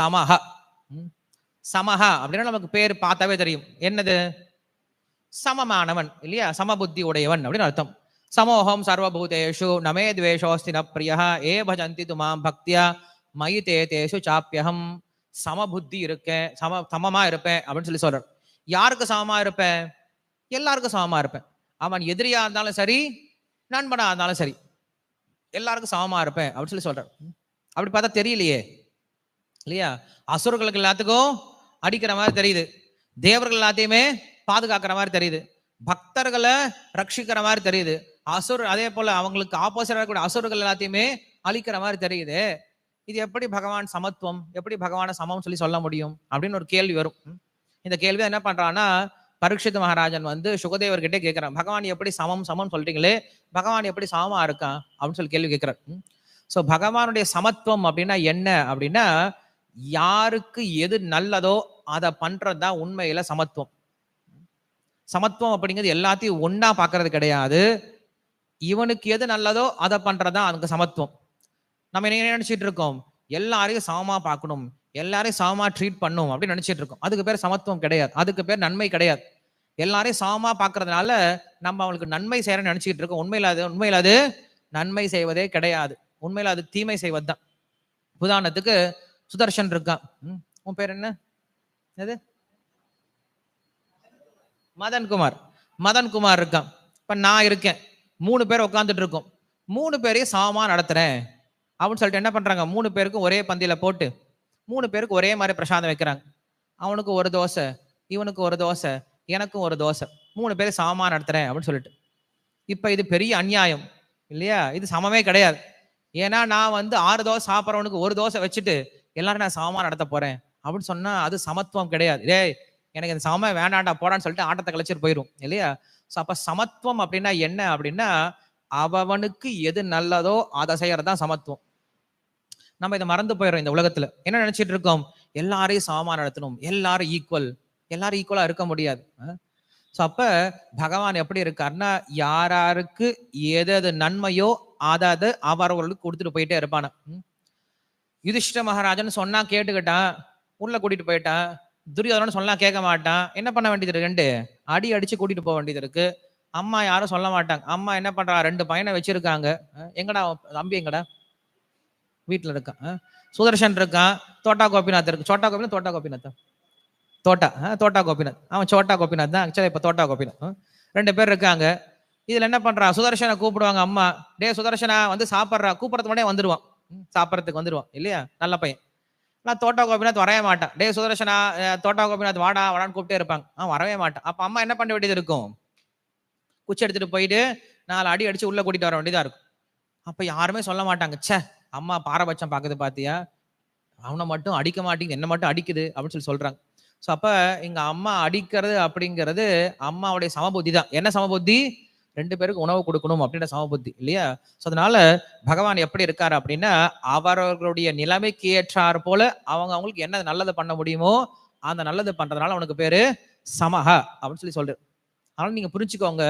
சமஹ. ம். சமஹ அப்படின்னா நமக்கு பேர் பார்த்தாவே தெரியும். என்னது? சமமானவன் இல்லையா? சமபுத்தி உடையவன் அப்படின்னு அர்த்தம். சமோகம் சர்வபூதேஷு நமே துவேஷோஸ்தி நப்ரியா பிரியா ஏ பஜந்தி துமாம் பக்தியா மயி தே தேசு சாப்பியகம் சமபுத்தி இருக்கேன் சம சமமா இருப்பேன் அப்படின்னு சொல்லி சொல்றார். யாருக்கு சமமா இருப்பேன்? எல்லாருக்கும் சமமா இருப்பேன். அவன் எதிரியா இருந்தாலும் சரி நண்பனா இருந்தாலும் சரி எல்லாருக்கும் சமமா இருப்பேன் அப்படின்னு சொல்லி சொல்றார். அப்படி பார்த்தா தெரியலையே. இல்லையா? அசுரர்களுக்கு எல்லாத்துக்கும் அடிக்கிற மாதிரி தெரியுது. தேவர்கள் எல்லாத்தையுமே பாதுகாக்கிற மாதிரி தெரியுது. பக்தர்களை ரட்சிக்கிற மாதிரி தெரியுது. அசுர் அதே போல அவங்களுக்கு ஆப்போசிட் இருக்கக்கூடிய அசுரர்கள் எல்லாத்தையுமே அழிக்கிற மாதிரி தெரியுது. இது எப்படி பகவான் சமத்துவம் எப்படி பகவான சமம் சொல்லி சொல்ல முடியும்? அப்படின்னு ஒரு கேள்வி வரும். இந்த கேள்வி என்ன பண்றான்னா பரீட்சித் மகாராஜன் வந்து சுகதேவர்கிட்டே கேட்கிறான் பகவான் எப்படி சமம் சமம் சொல்றீங்களே? பகவான் எப்படி சமமா இருக்கான்? அப்படின்னு சொல்லி கேள்வி கேட்கிறார். ஸோ பகவானுடைய சமத்துவம் அப்படின்னா என்ன? அப்படின்னா யாருக்கு எது நல்லதோ அதை பண்றது தான் உண்மையில சமத்துவம். சமத்துவம் அப்படிங்கிறது எல்லாத்தையும் ஒன்னா பாக்குறது கிடையாது. இவனுக்கு எது நல்லதோ அதை பண்றதுதான் அதுக்கு சமத்துவம். நம்ம என்ன நினைச்சிட்டு இருக்கோம்? எல்லாரையும் சமமா பார்க்கணும். எல்லாரையும் சமமா ட்ரீட் பண்ணும் அப்படின்னு நினைச்சிட்டு இருக்கோம். அதுக்கு பேர் சமத்துவம் கிடையாது. அதுக்கு பேர் நன்மை கிடையாது. எல்லாரையும் சமமா பார்க்கறதுனால நம்ம அவங்களுக்கு நன்மை செய்யறோம்னு நினைச்சிட்டு இருக்கோம். உண்மையில அது உண்மையில அது நன்மை செய்வதே கிடையாது. உண்மையில அது தீமை செய்வது தான் உதாரணத்துக்கு சுதர்ஷன் இருக்கான் ம், உன் பேர் என்ன? எது மதன்குமார். மதன்குமார் இருக்கான். இப்போ நான் இருக்கேன். மூணு பேர் உட்காந்துட்டு இருக்கோம். மூணு பேரையும் சமமாக நடத்துறேன். அப்படின்னு சொல்லிட்டு என்ன பண்றாங்க? மூணு பேருக்கும் ஒரே பந்தியில போட்டு மூணு பேருக்கு ஒரே மாதிரி பிரசாதம் வைக்கிறாங்க. அவனுக்கு ஒரு தோசை இவனுக்கு ஒரு தோசை எனக்கும் ஒரு தோசை. மூணு பேரும் சமமாக நடத்துறேன் அப்படின்னு சொல்லிட்டு. இப்போ இது பெரிய அநியாயம். இல்லையா? இது சமமே கிடையாது. ஏன்னா நான் வந்து ஆறு தோசை சாப்பிட்றவனுக்கு ஒரு தோசை வச்சுட்டு எல்லாரும் நான் சமமாக நடத்த போகிறேன் அப்படின்னு சொன்னால் அது சமத்துவம் கிடையாது. ஏய் எனக்கு இந்த சமம் வேண்டாண்டா போடான்னு சொல்லிட்டு ஆட்டத்தை கழிச்சிட்டு போயிடும் இல்லையா? ஸோ அப்போ சமத்துவம் அப்படின்னா என்ன? அப்படின்னா அவனுக்கு எது நல்லதோ அதை செய்யறதுதான் சமத்துவம். நம்ம இதை மறந்து போயிடுறோம் இந்த உலகத்துல. என்ன நினைச்சிட்டு இருக்கோம்? எல்லாரையும் சமமா நடத்தணும். எல்லாரும் ஈக்குவல் எல்லாரும் ஈக்குவலா இருக்க முடியாது. ஸோ அப்ப பகவான் எப்படி இருக்காருன்னா யாராருக்கு எது எது நன்மையோ அதை அது அவரவர்களுக்கு கொடுத்துட்டு போயிட்டே இருப்பான யுதிஷ்ட மகாராஜன் சொன்னா கேட்டுக்கிட்டான். உள்ள கூட்டிட்டு போயிட்டான். துரியோதனன் சொன்னா கேட்க மாட்டான். என்ன பண்ண வேண்டியது இருக்கு? ரெண்டு அடி அடிச்சு கூட்டிட்டு போக வேண்டியது இருக்கு. அம்மா யாரும் சொல்ல மாட்டாங்க. அம்மா என்ன பண்றா? ரெண்டு பையனை வச்சிருக்காங்க. எங்கடா தம்பி எங்கடா? வீட்டுல இருக்கான். சுதர்ஷன் இருக்கான். தோட்டா கோபிநாத் இருக்கு. சோட்டா கோபிநாத் தோட்டா கோபிநாத் தோட்டா தோட்டா கோபிநாத். அவன் சோட்டா கோபிநாத் தான். ஆக்சுவலா இப்ப தோட்டா கோபிநாத். ரெண்டு பேர் இருக்காங்க. இதுல என்ன பண்றா? சுதர்ஷனை கூப்பிடுவாங்க அம்மா. டே சுதர்ஷனா வந்து சாப்பிட்றா. கூப்பிட்றது முன்னே வந்துருவான். சாப்பிட்றதுக்கு வந்துடுவான் இல்லையா? நல்ல பையன். நான் தோட்டா கோபிநாத் வரவே மாட்டான். டே சுதர்ஷனா தோட்டா கோபிநாத் வாடா வாடான்னு கூப்பிட்டே இருப்பாங்க. அவன் வரவே மாட்டான். அப்போ அம்மா என்ன பண்ண வேண்டியது இருக்கும்? குச்சி எடுத்துட்டு போயிட்டு நாலு அடி அடிச்சு உள்ள கூட்டிட்டு வர வேண்டியதா இருக்கும். அப்ப யாருமே சொல்ல மாட்டாங்க. ச்சே அம்மா பாரபட்சம் பார்க்குது பாத்தியா? அவனை மட்டும் அடிக்க மாட்டேங்குது என்ன மட்டும் அடிக்குது அப்படின்னு சொல்லி சொல்றாங்க. ஸோ அப்போ எங்க அம்மா அடிக்கிறது அப்படிங்கிறது அம்மாவுடைய சமபுத்தி தான் என்ன சமபுத்தி? ரெண்டு பேருக்கு உணவு கொடுக்கணும் அப்படின்ற சமபுத்தி இல்லையா? ஸோ அதனால பகவான் எப்படி இருக்காரு அப்படின்னா அவரவர்களுடைய நிலைமைக்கு ஏற்றார் போல அவங்க அவங்களுக்கு என்ன நல்லது பண்ண முடியுமோ அந்த நல்லது பண்றதுனால அவனுக்கு பேரு சமஹ அப்படின்னு சொல்லி சொல்றாரு. அதனால நீங்க புரிஞ்சுக்கோங்க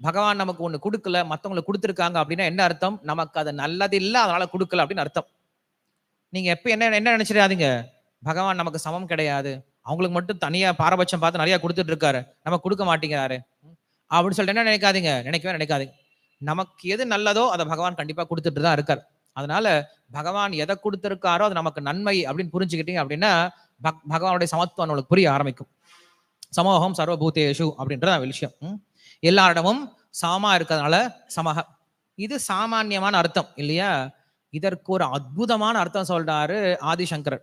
பகவான் நமக்கு ஒண்ணு கொடுக்கல மத்தவங்களுக்கு கொடுத்துருக்காங்க அப்படின்னா என்ன அர்த்தம்? நமக்கு அது நல்லது இல்லை அதனால கொடுக்கல அப்படின்னு அர்த்தம். நீங்க எப்ப என்ன என்ன நினைச்சிடாதீங்க? பகவான் நமக்கு சமம் கிடையாது. அவங்களுக்கு மட்டும் தனியா பாரபட்சம் பார்த்து நிறைய கொடுத்துட்டு இருக்காரு. நம்ம கொடுக்க மாட்டேங்கிறாரு. அப்படின்னு சொல்லிட்டு என்ன நினைக்காதீங்க? நினைக்கவே நினைக்காதீங்க. நமக்கு எது நல்லதோ அதை பகவான் கண்டிப்பாக கொடுத்துட்டு தான் இருக்கார். அதனால பகவான் எதை கொடுத்துருக்காரோ அது நமக்கு நன்மை அப்படின்னு புரிஞ்சுக்கிட்டீங்க அப்படின்னா பக்- பகவானுடைய சமத்துவம் நம்மளுக்கு புரிய ஆரம்பிக்கும். சமூகம் சர்வபூதேஷு அப்படின்றது விஷயம். எல்லாரிடமும் சமமா இருக்கிறதுனால சமக. இது சாமான்யமான அர்த்தம் இல்லையா? இதற்கு ஒரு அற்புதமான அர்த்தம் சொல்றாரு ஆதிசங்கரர்.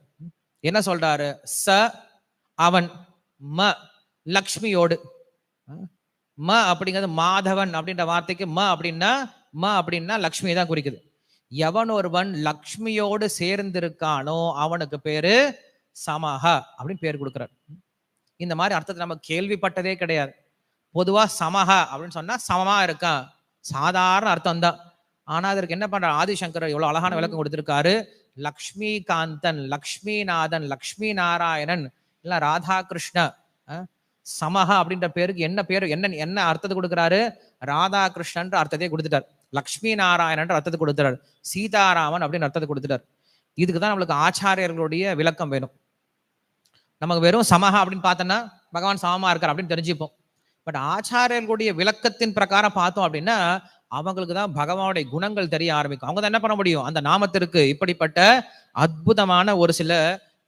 என்ன சொல்றாரு? ச அவன் ம லக்ஷ்மியோடு. ம அப்படிங்கிறது மாதவன் அப்படின்ற வார்த்தைக்கு ம அப்படின்னா ம அப்படின்னா லக்ஷ்மி தான் குறிக்குது. எவன் ஒருவன் லக்ஷ்மியோடு சேர்ந்திருக்கானோ அவனுக்கு பேரு சமஹ அப்படின்னு பேர் கொடுக்குறார். இந்த மாதிரி அர்த்தத்தை நம்ம கேள்விப்பட்டதே கிடையாது. பொதுவா சமஹ அப்படின்னு சொன்னா சமமா இருக்கான் சாதாரண அர்த்தம் தான் ஆனா அதற்கு என்ன பண்ற ஆதிசங்கர் எவ்வளவு அழகான விளக்கம் கொடுத்திருக்காரு. லக்ஷ்மி காந்தன் லக்ஷ்மிநாதன் லக்ஷ்மி நாராயணன் இல்ல ராதாகிருஷ்ண சமஹா அப்படின்ற பேருக்கு என்ன பேரு என்ன என்ன அர்த்தத்தை கொடுக்கிறாரு? ராதாகிருஷ்ணன்ற அர்த்தத்தை கொடுத்துட்டார். லக்ஷ்மி நாராயணன்ற அர்த்தத்தை கொடுத்துட்டார். சீதாராமன் அப்படின்னு அர்த்தத்தை கொடுத்துட்டார். இதுக்கு தான் நம்மளுக்கு ஆச்சாரியர்களுடைய விளக்கம் வேணும். நமக்கு வெறும் சமஹா அப்படின்னு பார்த்தோன்னா பகவான் சமமா இருக்கார் அப்படின்னு தெரிஞ்சுப்போம். பட் ஆச்சாரியர்களுடைய விளக்கத்தின் பிரகாரம் பார்த்தோம் அப்படின்னா அவங்களுக்கு தான் பகவானுடைய குணங்கள் தெரிய ஆரம்பிக்கும். அவங்க தான் என்ன பண்ண முடியும்? அந்த நாமத்திற்கு இப்படிப்பட்ட அற்புதமான ஒரு சில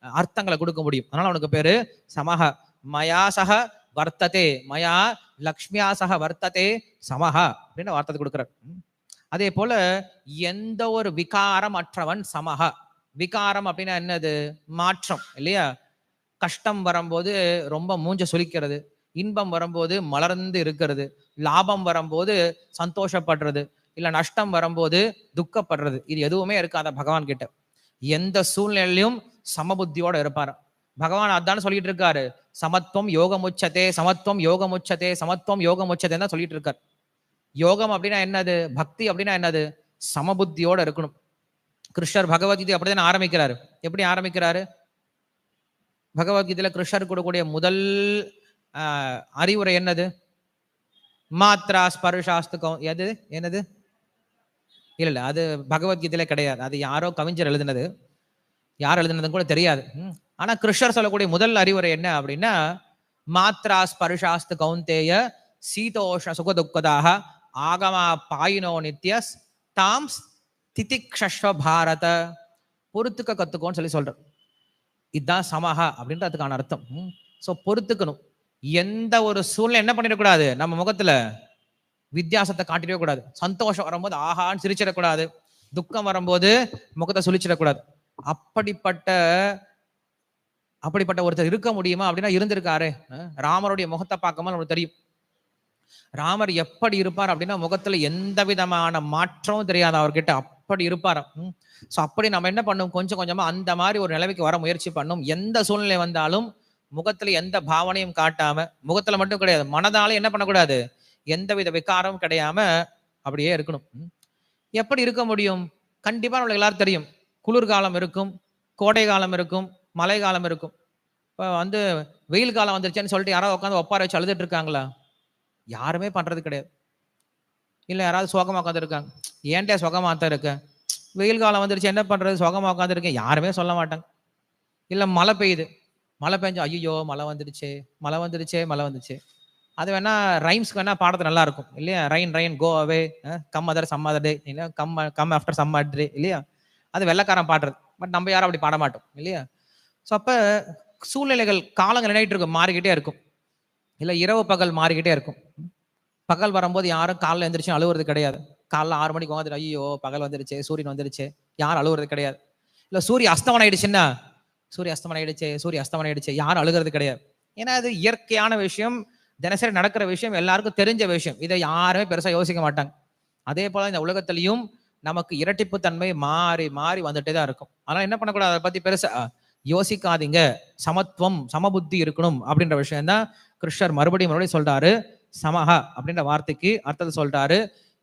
அர்த்தங்களை கொடுக்க முடியும். அதனால அவனுக்கு பேரு சமஹா. மயா சக வர்த்ததே மயா லக்ஷ்மியா சக வர்த்ததே சமஹ அப்படின்னு வார்த்தை கொடுக்குறார். அதே போல எந்த ஒரு விகாரம் அற்றவன் சமஹ விகாரம் அப்படின்னா என்னது? மாற்றம் இல்லையா? கஷ்டம் வரும்போது ரொம்ப மூஞ்ச சொலிக்கிறது இன்பம் வரும்போது மலர்ந்து இருக்கிறது லாபம் வரும்போது சந்தோஷப்படுறது இல்ல நஷ்டம் வரும்போது துக்கப்படுறது இது எதுவுமே இருக்காத பகவான் கிட்ட. எந்த சூழ்நிலையிலும் சமபுத்தியோட இருப்பார் பகவான் அதான் சொல்லிட்டு இருக்காரு. சமத்துவம் யோகமுச்சதே சமத்துவம் யோகமுச்சதே சமத்துவம் யோகமுச்சதேன்னு தான் சொல்லிட்டு இருக்கார். யோகம் அப்படின்னா என்னது? பக்தி அப்படின்னா என்னது? சமபுத்தியோட இருக்கணும். கிருஷ்ணர் பகவத்கீதை அப்படிதான் ஆரம்பிக்கிறாரு. எப்படி ஆரம்பிக்கிறாரு? பகவத்கீதையில கிருஷ்ணர் கொடுக்கக்கூடிய முதல் ஆஹ், அறிவுரை என்னது? மாத்ரா ஸ்பர்ஷாஸ்துகம். எது? என்னது? இல்ல இல்ல அது பகவத்கீதையில கிடையாது. அது யாரோ கவிஞர் எழுதினது. யார் எழுதினதுன்னு கூட தெரியாது. ம். ஆனா கிருஷ்ணர் சொல்லக்கூடிய முதல் அறிவுரை என்ன அப்படின்னா மாத்ரா பருஷாஸ்து கௌந்தேய சீதோஷ சுகதுக்கதாக ஆகமா பாயினோ நித்ய தாம் திதிக்ஷஸ்வ பாரத. பொறுத்துக்க கத்துக்கோன்னு சொல்லி சொல்ற இதுதான் சமஹா அப்படின்றது அதுக்கான அர்த்தம் ஸோ பொறுத்துக்கணும். எந்த ஒரு சூழ்நிலை என்ன பண்ணிடக்கூடாது? நம்ம முகத்துல வித்தியாசத்தை காட்டிடவே கூடாது. சந்தோஷம் வரும்போது ஆஹான்னு சிரிச்சிடக்கூடாது. துக்கம் வரும்போது முகத்தை சுழிச்சிடக்கூடாது. அப்படிப்பட்ட அப்படிப்பட்ட ஒருத்தர் இருக்க முடியுமா அப்படின்னா இருந்திருக்காரு. ராமருடைய முகத்தை பார்க்கும்போது நமக்கு தெரியும். ராமர் எப்படி இருப்பார் அப்படின்னா முகத்துல எந்த விதமான மாற்றமும் தெரியாது அவர்கிட்ட. அப்படி இருப்பார். ஸோ அப்படி நம்ம என்ன பண்ணும்? கொஞ்சம் கொஞ்சமா அந்த மாதிரி ஒரு நிலைமைக்கு வர முயற்சி பண்ணும். எந்த சூழ்நிலை வந்தாலும் முகத்துல எந்த பாவனையும் காட்டாம முகத்துல மட்டும் கிடையாது மனதால என்ன பண்ணக்கூடாது? எந்தவித விகாரமும் கிடையாம அப்படியே இருக்கணும். எப்படி இருக்க முடியும்? கண்டிப்பா நம்மளுக்கு எல்லாரும் தெரியும். குளிர்காலம் இருக்கும் கோடை காலம் இருக்கும் மழை காலம் இருக்கும். இப்போ வந்து வெயில் காலம் வந்துருச்சுன்னு சொல்லிட்டு யாராவது உட்காந்து ஒப்பார வச்சு அழுதுட்டு இருக்காங்களா யாருமே பண்ணுறது கிடையாது. இல்லை யாராவது சோகமாக உட்காந்துருக்காங்க ஏன்டே சுகமாக தான் இருக்கேன் வெயில் காலம் வந்துருச்சு என்ன பண்ணுறது சுகமாக உட்காந்துருக்கேன் யாருமே சொல்ல மாட்டாங்க. இல்லை மழை பெய்யுது. மழை பெஞ்சு ஐயோ மழை வந்துடுச்சே மழை வந்துடுச்சே மழை வந்துச்சு அது வேணா ரைம்ஸ்க்கு வேணா பாடத்து நல்லா இருக்கும். இல்லையா? Rain rain go away come other some other day இல்லையா? Come come after some day இல்லையா? அது வெள்ளக்காரன் பாடுறது. பட் நம்ம யாரும் அப்படி பாட மாட்டோம். இல்லையா? ஸோ அப்போ சூழ்நிலைகள் காலங்கள் நினைட்டு இருக்கும் மாறிக்கிட்டே இருக்கும். இல்லை இரவு பகல் மாறிக்கிட்டே இருக்கும். பகல் வரும்போது யாரும் காலைல எழுந்திரிச்சு அழுவுறது கிடையாது. காலைல ஆறு மணிக்கு வந்துட்டு ஐயோ பகல் வந்துருச்சு சூரியன் வந்துருச்சு யாரும் அழுவுறது கிடையாது. இல்லை சூரிய அஸ்தமனம் ஆயிடுச்சுன்னா சூரிய அஸ்தமனம் ஆயிடுச்சு சூரிய அஸ்தமனம் ஆயிடுச்சு யாரும் அழுகிறது கிடையாது. ஏன்னா அது இயற்கையான விஷயம் தினசரி நடக்கிற விஷயம் எல்லாருக்கும் தெரிஞ்ச விஷயம். இதை யாருமே பெருசாக யோசிக்க மாட்டாங்க. அதே போல் இந்த உலகத்திலையும் நமக்கு இரட்டிப்பு தன்மை மாறி மாறி வந்துட்டே தான் இருக்கும். ஆனால் என்ன பண்ணக்கூடாது? அதை பற்றி பெருசாக யோசிக்காதீங்க. சமத்துவம் சமபுத்தி இருக்கணும் அப்படின்ற விஷயம் தான் கிருஷ்ணர் மறுபடியும் மறுபடியும் சொல்றாரு. சமஹா அப்படின்ற வார்த்தைக்கு அர்த்தத்தை சொல்றாரு.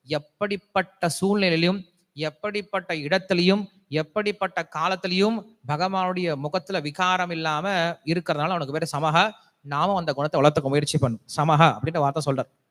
எப்படிப்பட்ட சூழ்நிலையிலும் எப்படிப்பட்ட இடத்திலையும் எப்படிப்பட்ட காலத்திலையும் பகவானுடைய முகத்துல விகாரம் இல்லாம இருக்கிறதுனால அவனுக்கு பேர் சமஹா. நாமும் அந்த குணத்தை வளர்த்துக்க முயற்சி பண்ணும் சமஹா அப்படின்ற வார்த்தை சொல்றார்.